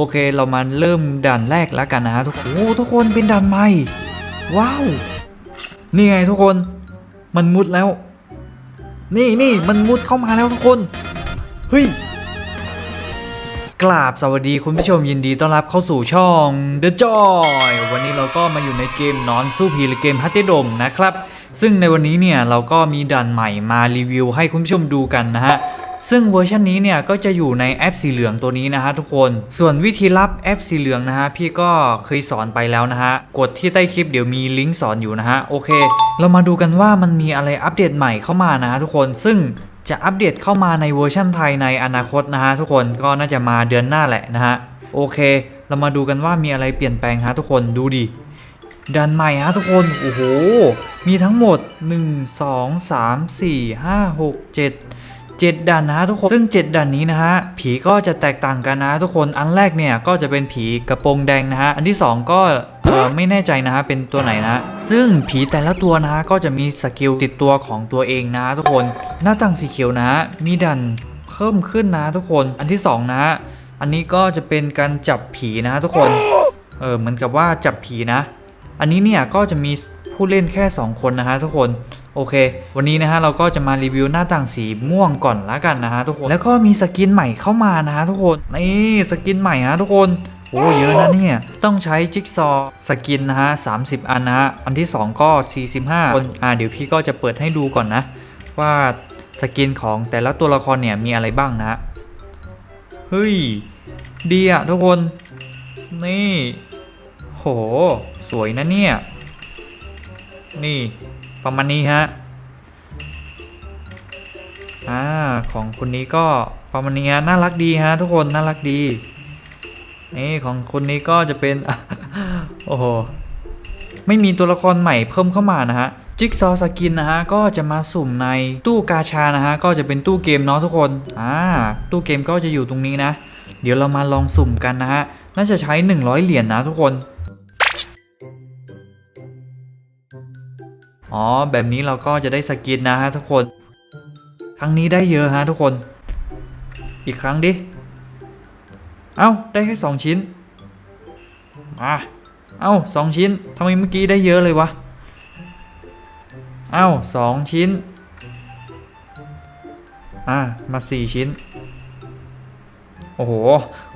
โอเคเรามาเริ่มด่านแรกแล้วกันนะฮะทุกคนโอ้ทุกคนเป็นด่านใหม่ ว้าว นี่ไงทุกคนมันมุดแล้ว นี่นี่มันมุดเข้ามาแล้วทุกคนเฮ้ยกราบสวัสดีคุณผู้ชมยินดีต้อนรับเข้าสู่ช่อง The Joy วันนี้เราก็มาอยู่ในเกมนอนสู้ผีหรือเกมฮัตเตดมนะครับ ซึ่งในวันนี้เนี่ยเราก็มีด่านใหม่มารีวิวให้คุณผู้ชมดูกันนะฮะ ซึ่งเวอร์ชันนี้เนี่ยก็จะอยู่ในแอปสีเหลืองตัวนี้นะฮะทุกคน ส่วนวิธีรับแอปสีเหลืองนะฮะพี่ก็เคยสอนไปแล้วนะฮะ กดที่ใต้คลิปเดี๋ยวมีลิงก์สอนอยู่นะฮะ โอเค เรามาดูกันว่ามันมีอะไรอัปเดตใหม่เข้ามานะฮะทุกคน ซึ่งจะอัปเดตเข้ามาในเวอร์ชันไทยในอนาคตนะฮะทุกคนก็น่าจะมาเดือนหน้าแหละนะฮะ โอเค เรามาดูกันว่ามีอะไรเปลี่ยนแปลงฮะทุกคนดูดิดันใหม่ฮะทุกคน โอ้โห มีทั้งหมด 1 2 3 4 5 6 7 7ดันนะทุกคน ซึ่ง 7ดันนี้นะฮะ ผีก็จะแตกต่างกันนะทุกคน อันแรกเนี่ยก็จะเป็นผีกระโปรงแดงนะฮะ อันที่ 2 ก็เออไม่แน่ใจนะฮะเป็นตัวไหนนะ ซึ่งผีแต่ละตัวนะก็จะมีสกิลติดตัวของตัวเองนะทุกคน หน้าต่างสีเขียวนะ มีดันเพิ่มขึ้นนะทุกคน อันที่สองนะฮะอันนี้ก็จะเป็นการจับผีนะฮะทุกคน เออเหมือนกับว่าจับผีนะ อันนี้เนี่ยก็จะมีผู้เล่นแค่ 2 คนนะฮะทุกคน โอเค วันนี้นะฮะเราก็จะมารีวิวหน้าต่างสีม่วงก่อนละกันนะฮะทุกคน แล้วก็มีสกินใหม่เข้ามานะฮะทุกคน นี่สกินใหม่ฮะทุกคนโอ้เยอะนะเนี่ย ต้องใช้จิ๊กซอสกินนะฮะ30อันนะฮะ อันที่ 2 ก็ 45 คน อ่าเดี๋ยวพี่ก็จะเปิดให้ดูก่อนนะ ว่าสกินของแต่ละตัวละครเนี่ยมีอะไรบ้างนะฮะ เฮ้ย ดีอะทุกคน นี่ โห สวยนะเนี่ย นี่ ประมาณนี้ฮะอ่าของคนนี้ก็ประมาณนี้ฮะน่ารักดีฮะทุกคนน่ารักดีนี่ของคนนี้ก็จะเป็นโอ้โหไม่มีตัวละครใหม่เพิ่มเข้ามานะฮะจิ๊กซอสกินนะฮะก็จะมาสุ่มในตู้กาชานะฮะก็จะเป็นตู้เกมเนาะทุกคนอ่าตู้เกมก็จะอยู่ตรงนี้นะ เดี๋ยวเรามาลองสุ่มกันนะฮะน่าจะใช้ 100 เหรียญนะทุกคน อ๋อ แบบนี้เราก็จะได้สกินนะฮะทุกคน ครั้งนี้ได้เยอะฮะทุกคน อีกครั้งดิ เอ้า ได้แค่สองชิ้น มาเอ้าสองชิ้นทำไมเมื่อกี้ได้เยอะเลยวะ เอ้าสองชิ้น อ่า มาสี่ชิ้น โอ้โห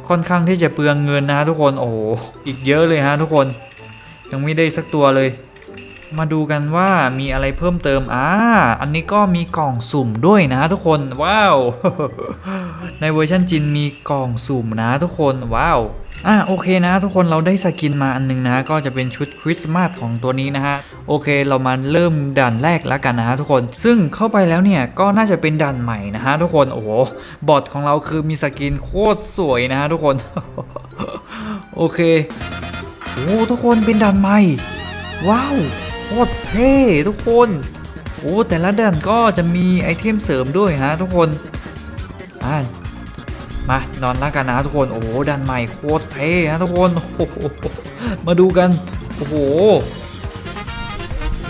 ค่อนข้างที่จะเปลืองเงินนะฮะทุกคน โอ้โห อีกเยอะเลยฮะทุกคน ยังไม่ได้สักตัวเลย มาดูกันว่ามีอะไรเพิ่มเติมอ่าอันนี้ก็มีกล่องสุ่มด้วยนะทุกคน ว้าว ในเวอร์ชันจีนมีกล่องสุ่มนะทุกคน ว้าวอ่าโอเคนะ ทุกคนเราได้สกินมาอันนึงนะ ก็จะเป็นชุดคริสต์มาสของตัวนี้นะฮะโอเคเรามาเริ่มด่านแรกแล้วกันนะฮะทุกคน ซึ่งเข้าไปแล้วเนี่ยก็น่าจะเป็นด่านใหม่นะฮะทุกคนโอ้โหบอทของเราคือมีสกินโคตรสวยนะฮะทุกคน โอเคโอ้ทุกคนเป็นด่านใหม่ ว้าว ตรเท่ทุกคน โอ้แต่ละด่านก็จะมีไอเทมเสริมด้วยฮะทุกคนอ่ามานอนละกันนะทุกคนโอ้โหด่านใหม่โคตรเท่ฮะทุกคนโอ้โหมาดูกันโอ้โห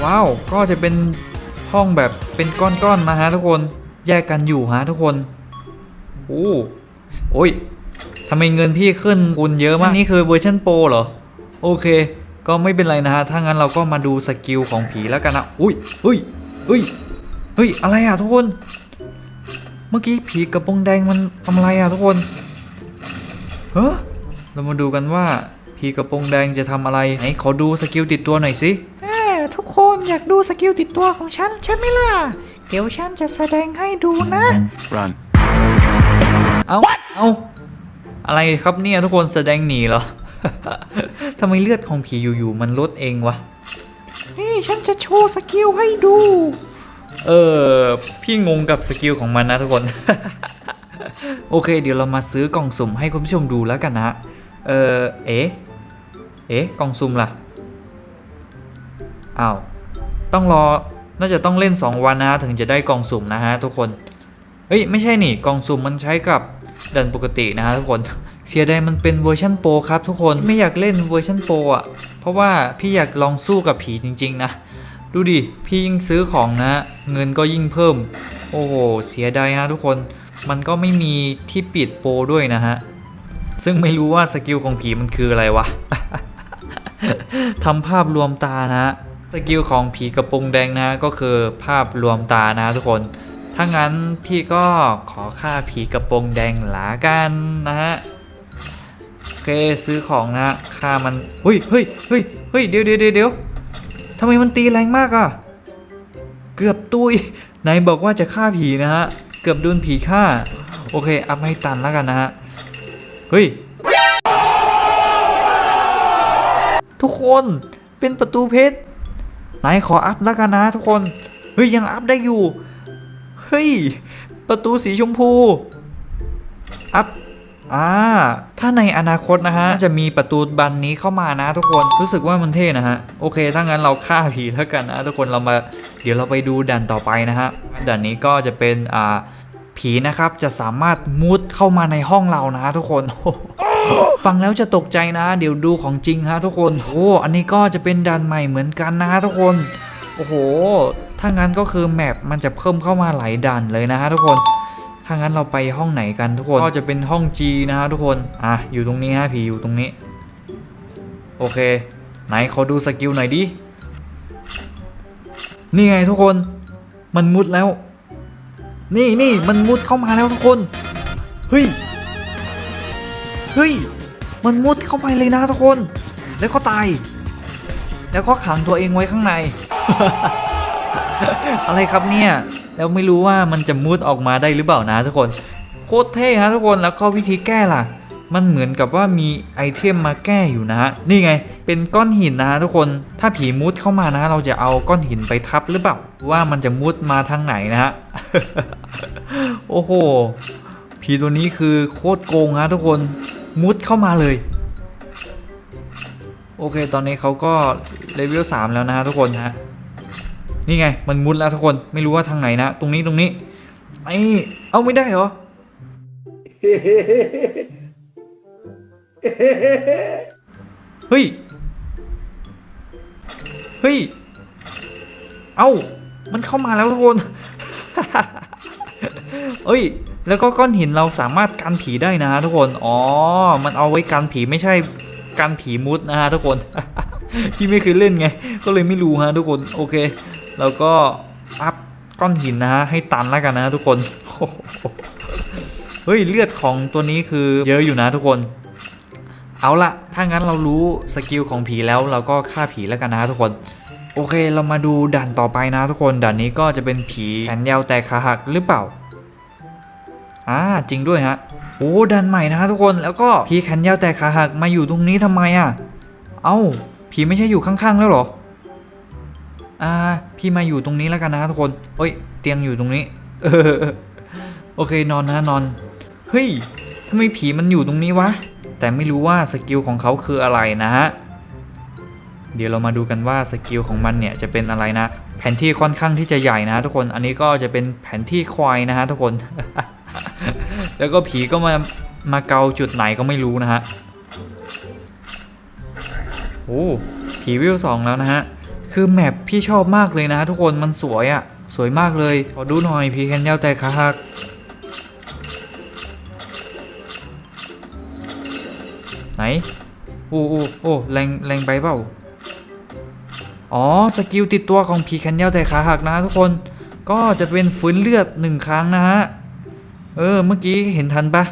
ว้าวก็จะเป็นห้องแบบเป็นก้อนๆนะฮะทุกคนแยกกันอยู่ฮะทุกคนโอ้โอ้ยทำไมเงินพี่ขึ้นคูณเยอะมากนี่คือเวอร์ชันโปรเหรอ โอเค ก็ไม่เป็นไรนะฮะ ถ้างั้นเราก็มาดูสกิลของผีแล้วกันนะ อุ้ยอุ้ยอุ้ยเฮ้ย อะไรอะทุกคน เมื่อกี้ผีกระโปรงแดงมันทำอะไรอะทุกคนเฮ้อเรามาดูกันว่าผีกระโปรงแดงจะทำอะไร ไหนขอดูสกิลติดตัวหน่อยสิแม่ทุกคนอยากดูสกิลติดตัวของฉันใช่ไหมล่ะ เดี๋ยวฉันจะแสดงให้ดูนะ Run. เอาเอาอะไรครับเนี่ยทุกคนแสดงหนีเหรอ ทำไมเลือดของผีอยู่ๆมันลดเองวะ นี่ฉันจะโชว์สกิลให้ดู เออ พี่งงกับสกิลของมันนะทุกคน โอเค เดี๋ยวเรามาซื้อกล่องสุ่มให้คุณผู้ชมดูแล้วกันนะ เออ เอ๊ะ เอ๊ะ กล่องสุ่มล่ะ อ้าว ต้องรอ น่าจะต้องเล่น 2 วันนะฮะถึงจะได้กล่องสุ่มนะฮะทุกคน เฮ้ย ไม่ใช่นี่ กล่องสุ่มมันใช้กับดันปกตินะฮะทุกคน เสียดายมันเป็นเวอร์ชันโปรครับทุกคนไม่อยากเล่นเวอร์ชันโปรอะ เพราะว่าพี่อยากลองสู้กับผีจริง ๆ นะ ดูดิ พี่ยิ่งซื้อของนะ เงินก็ยิ่งเพิ่ม โอ้โห เสียดายฮะทุกคนมันก็ไม่มีที่ปิดโปรด้วยนะฮะ ซึ่งไม่รู้ว่าสกิลของผีมันคืออะไรวะทำภาพรวมตานะฮะสกิลของผีกระโปรงแดงนะก็คือภาพรวมตานะทุกคนถ้างั้นพี่ก็ขอค่าผีกระโปรงแดงหลากันนะฮะ เคซื้อของนะค่ามันเฮ้ยเฮ้ยเฮ้ยเฮ้ยเดี๋ยวเดี๋ยวเดี๋ยวทำไมมันตีแรงมากอะเกือบตุยไหนบอกว่าจะฆ่าผีนะฮะ เกือบโดนผีฆ่า โอเคอัพให้ตันแล้วกันนะฮะ เฮ้ย ทุกคนเป็นประตูเพชรไหนขออัพแล้วกันนะทุกคน เฮ้ย ยังอัพได้อยู่ เฮ้ย ประตูสีชมพู อัพ อ่า ถ้าในอนาคตนะฮะ จะมีประตูบันนี้เข้ามานะทุกคน รู้สึกว่ามันเท่นะฮะ โอเค ถ้างั้นเราฆ่าผีแล้วกันนะทุกคน เรามา เดี๋ยวเราไปดูด่านต่อไปนะฮะ ด่านนี้ก็จะเป็น อ่า ผีนะครับ จะสามารถมุดเข้ามาในห้องเรานะทุกคนฟังแล้วจะตกใจนะ เดี๋ยวดูของจริงฮะทุกคน โอ้ อันนี้ก็จะเป็นด่านใหม่เหมือนกันนะทุกคน โอ้โห ถ้างั้นก็คือแมปมันจะเพิ่มเข้ามาหลายด่านเลยนะฮะทุกคน ถ้างั้นเราไปห้องไหนกันทุกคน ก็จะเป็นห้อง G นะฮะทุกคน อะ อยู่ตรงนี้ฮะผีอยู่ตรงนี้ โอเค ไหนขอดูสกิลหน่อยดิ นี่ไงทุกคน มันมุดแล้ว นี่นี่มันมุดเข้ามาแล้วทุกคน เฮ้ย เฮ้ย มันมุดเข้าไปเลยนะทุกคน แล้วก็ตาย แล้วก็ขังตัวเองไว้ข้างใน อะไรครับเนี่ย แล้วไม่รู้ว่ามันจะมุดออกมาได้หรือเปล่านะทุกคน โคตรเท่ฮะทุกคนแล้วก็วิธีแก้ล่ะ มันเหมือนกับว่ามีไอเทมมาแก้อยู่นะฮะนี่ไง เป็นก้อนหินนะฮะทุกคนถ้าผีมุดเข้ามานะ เราจะเอาก้อนหินไปทับหรือเปล่าว่ามันจะมุดมาทางไหนนะฮะโอ้โหผีตัวนี้คือโคตรโกงฮะทุกคนมุดเข้ามาเลยโอเค ตอนนี้เขาก็เลเวล3แล้วนะฮะทุกคนฮะ นี่ไง มันมุดแล้วทุกคนไม่รู้ว่าทางไหนนะ ตรงนี้ตรงนี้ไอ้เอาไม่ได้เหรอเฮ้ยเฮ้ยเอ้ามันเข้ามาแล้วทุกคนเอ้ย แล้วก็ก้อนหินเราสามารถกันผีได้นะทุกคน อ๋อ มันเอาไว้กันผีไม่ใช่กันผีมุดนะฮะทุกคน พี่ไม่เคยเล่นไง ก็เลยไม่รู้ฮะทุกคน โอเค แล้วก็อัพก้อนหินนะฮะให้ตันแล้วกันนะทุกคนเฮ้ยเลือดของตัวนี้คือเยอะอยู่นะทุกคน เอาละถ้างั้นเรารู้สกิลของผีแล้วเราก็ฆ่าผีแล้วกันนะทุกคน โอเคเรามาดูด่านต่อไปนะทุกคนด่านนี้ก็จะเป็นผีแขนยาวแต่ขาหักหรือเปล่าอ่าจริงด้วยฮะโอ้ด่านใหม่นะทุกคนแล้วก็ผีแขนยาวแต่ขาหักมาอยู่ตรงนี้ทำไมอะ เอ้าผีไม่ใช่อยู่ข้างๆแล้วหรอ อ่า พี่มาอยู่ตรงนี้แล้วกันนะทุกคนเอ้ย เตียงอยู่ตรงนี้ เออ โอเคนอนนะนอน เฮ้ยทำไมผีมันอยู่ตรงนี้วะ แต่ไม่รู้ว่าสกิลของเขาคืออะไรนะฮะ เดี๋ยวเรามาดูกันว่าสกิลของมันเนี่ยจะเป็นอะไรนะ แผนที่ค่อนข้างที่จะใหญ่นะทุกคน อันนี้ก็จะเป็นแผนที่ควายนะฮะทุกคน แล้วก็ผีก็มามาเกาจุดไหนก็ไม่รู้นะฮะ โอ้ ผีวิวสองแล้วนะฮะ คือแมปพี่ชอบมากเลยนะทุกคนมันสวยอะ่ะ สวยมากเลย ขอดูหน่อยผีแคนยาวแต่ขาหักไหนโอ้โอ้โอ้แรงแรงไปเปล่าอ๋อ สกิลติดตัวของผีแคนยาวแต่ขาหักนะทุกคนก็จะเป็นฟื้นเลือดหนึ่งครั้งนะฮะ เออ เมื่อกี้เห็นทันปะ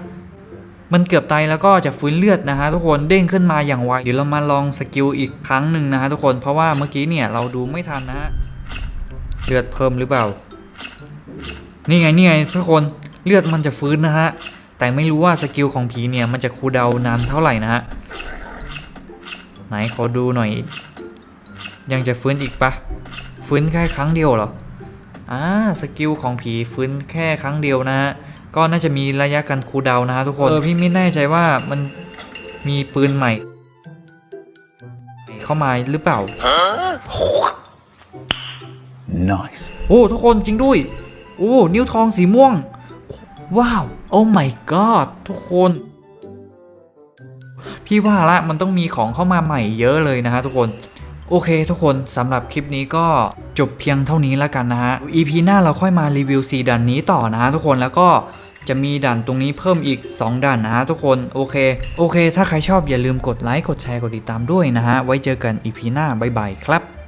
มันเกือบตายแล้วก็จะฟื้นเลือดนะฮะทุกคนเด้งขึ้นมาอย่างไวเดี๋ยวเรามาลองสกิลอีกครั้งหนึ่งนะฮะทุกคนเพราะว่าเมื่อกี้เนี่ยเราดูไม่ทันนะฮะเลือดเพิ่มหรือเปล่า นี่ไงนี่ไงทุกคนเลือดมันจะฟื้นนะฮะแต่ไม่รู้ว่าสกิลของผีเนี่ยมันจะคูลดาวน์นานเท่าไหร่นะฮะไหนขอดูหน่อย ยังจะฟื้นอีกปะฟื้นแค่ครั้งเดียวเหรออ่าสกิลของผีฟื้นแค่ครั้งเดียวนะฮะ ก็น่าจะมีระยะการคูลดาวน์นะฮะทุกคนเออพี่ไม่แน่ใจว่ามันมีปืนใหม่ เข้ามาหรือเปล่า Nice. โอ้ทุกคนจริงด้วย โอ้นิ้วทองสีม่วง ว้าว โอ้ my god ทุกคน พี่ว่าละมันต้องมีของเข้ามาใหม่เยอะเลยนะฮะทุกคน โอเคทุกคนสำหรับคลิปนี้ก็จบเพียงเท่านี้แล้วกันนะฮะ EP หน้าเราค่อยมารีวิวซีดันนี้ต่อนะฮะทุกคนแล้วก็จะมีด่านตรงนี้เพิ่มอีก 2 ด่านนะฮะทุกคนโอเค โอเค ถ้าใครชอบอย่าลืมกดไลค์กดแชร์กดติดตามด้วยนะฮะ ไว้เจอกัน EP หน้าบ๊ายบายครับ